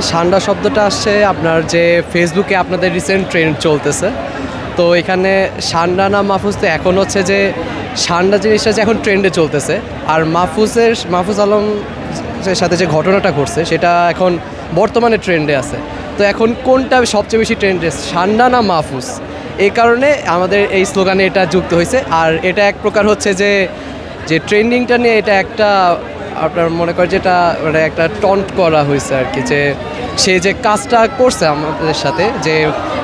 সান্ডা শব্দটা আসছে, আপনার যে ফেসবুকে আপনাদের রিসেন্ট ট্রেন্ড চলতেছে। তো এখানে সান্ডা না মাহফুজ, তো এখন হচ্ছে যে সান্ডা জিনিসটা যে এখন ট্রেন্ডে চলতেছে। আর মাহফুজের, মাহফুজ আলম সাথে যে ঘটনাটা ঘটছে, সেটা এখন বর্তমানে ট্রেন্ডে আছে। তো এখন কোনটা সবচেয়ে বেশি ট্রেন্ডে সান্ডা না মাহফুজ? এই কারণে আমাদের এই স্লোগানে এটা যুক্ত হয়েছে। আর এটা এক প্রকার হচ্ছে যে যে ট্রেন্ডিংটা নিয়ে এটা একটা আপনার মনে করেন যেটা মানে একটা টন্ট করা হয়েছে আর কি, যে সে যে কাজটা করছে আমাদের সাথে, যে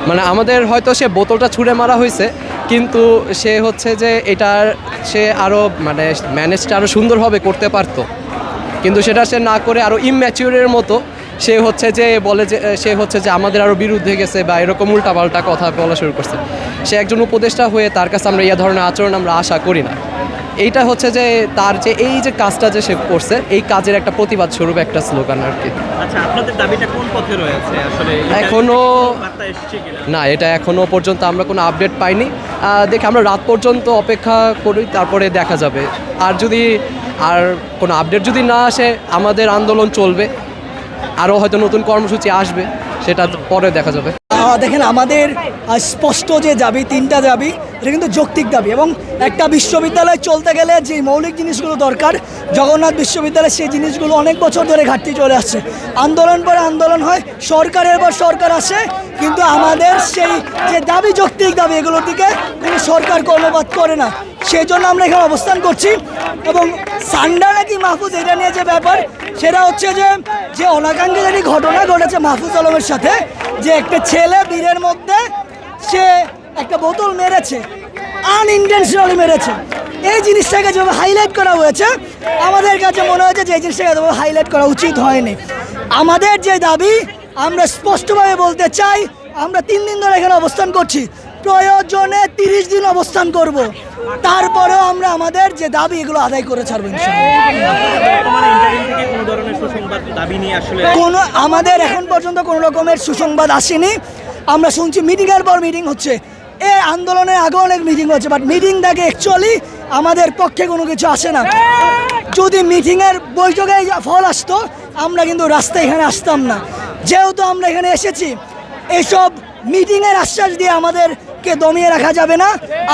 মানে আমাদের হয়তো সে বোতলটা ছুঁড়ে মারা হয়েছে, কিন্তু সে হচ্ছে যে এটার সে আরও মানে ম্যানেজটা আরও সুন্দরভাবে করতে পারতো। কিন্তু সেটা সে না করে আরও ইম্যাচিউরের মতো, সে হচ্ছে যে বলে যে, সে হচ্ছে যে আমাদের আরও বিরুদ্ধে গেছে বা এরকম উল্টাপাল্টা কথা বলা শুরু করছে। সে একজন উপদেষ্টা হয়ে তার কাছে আমরা ইয়া ধরনের আচরণ আমরা আশা করি না। এইটা হচ্ছে যে তার যে এই যে কাজটা যে সে করছে এই কাজের একটা প্রতিবাদ স্বরূপ একটা স্লোগান আর কি। আচ্ছা আপনাদের দাবিটা কোন পথে রয়েছে? আসলে এখনো- না এটা এখনও পর্যন্ত আমরা কোনো আপডেট পাইনি। দেখি আমরা রাত পর্যন্ত অপেক্ষা করি তারপরে দেখা যাবে। আর যদি আর কোনো আপডেট যদি না আসে আমাদের আন্দোলন চলবে। আরও হয়তো নতুন কর্মসূচি আসবে সেটা পরে দেখা যাবে। দেখেন আমাদের স্পষ্ট যে দাবি, তিনটা দাবি, এটা কিন্তু যৌক্তিক দাবি এবং একটা বিশ্ববিদ্যালয় চলতে গেলে যে মৌলিক জিনিসগুলো দরকার, জগন্নাথ বিশ্ববিদ্যালয়ে সেই জিনিসগুলো অনেক বছর ধরে ঘাটতি চলে আসছে। আন্দোলন পরে আন্দোলন হয়, সরকারের পর সরকার আসে, কিন্তু আমাদের সেই যে দাবি, যৌক্তিক দাবি, এগুলোর দিকে কোনো সরকার কর্ণপাত করে না। সেই জন্য আমরা এখানে অবস্থান করছি এবং সান্ডা নাকি মাহফুজ, এটা নিয়ে যে ব্যাপার, সেটা হচ্ছে যে যে অনাকাঙ্ক্ষিত ঘটনা ঘটেছে মাহফুজ আলমের সাথে যে একটা ছেলে বীরের মধ্যে সে একটা বোতল মেরেছে আনইনটেনশনালি মেরেছে। এই জিনিসটাকে যেভাবে হাইলাইট করা হয়েছে, আমাদের কাছে মনে হয়েছে যে এই জিনিসটাকে এতভাবে হাইলাইট করা উচিত হয়নি। আমাদের যে দাবি, আমরা স্পষ্টভাবে বলতে চাই, আমরা তিন দিন ধরে এখানে অবস্থান করছি। প্রয়োজনে তিরিশ দিন অবস্থান করব। তারপরেও আমরা আমাদের দাবি এগুলো আদায় করে ছাড়বো ইনশাআল্লাহ। বর্তমানে ইন্টারনেট থেকে কোনো আমাদের এখন পর্যন্ত কোনো রকমের সুসংবাদ আসেনি। আমরা শুনছি মিটিংয়ের পর মিটিং হচ্ছে। এ আন্দোলনের আগে অনেক মিটিং হচ্ছে বাট মিটিং থেকে অ্যাকচুয়ালি আমাদের পক্ষে কোনো কিছু আসে না। যদি মিটিংয়ের বৈঠকে ফল আসতো আমরা কিন্তু রাস্তায় এখানে আসতাম না। যেহেতু আমরা এখানে এসেছি এসব মিটিংয়ের আশ্বাস দিয়ে আমাদেরকে দমিয়ে রাখা যাবে না।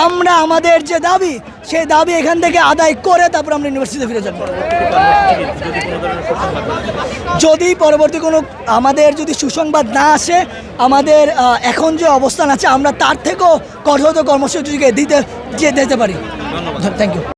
আমরা আমাদের যে দাবি সেই দাবি এখান থেকে আদায় করে তারপর আমরা ইউনিভার্সিটিতে ফিরে যাব। যদি পরবর্তী কোনো আমাদের যদি সুসংবাদ না আসে, আমাদের এখন যে অবস্থান আছে, আমরা তার থেকেও কঠোর কর্মসূচিকে দিতে, যে দিতে পারি। Thank you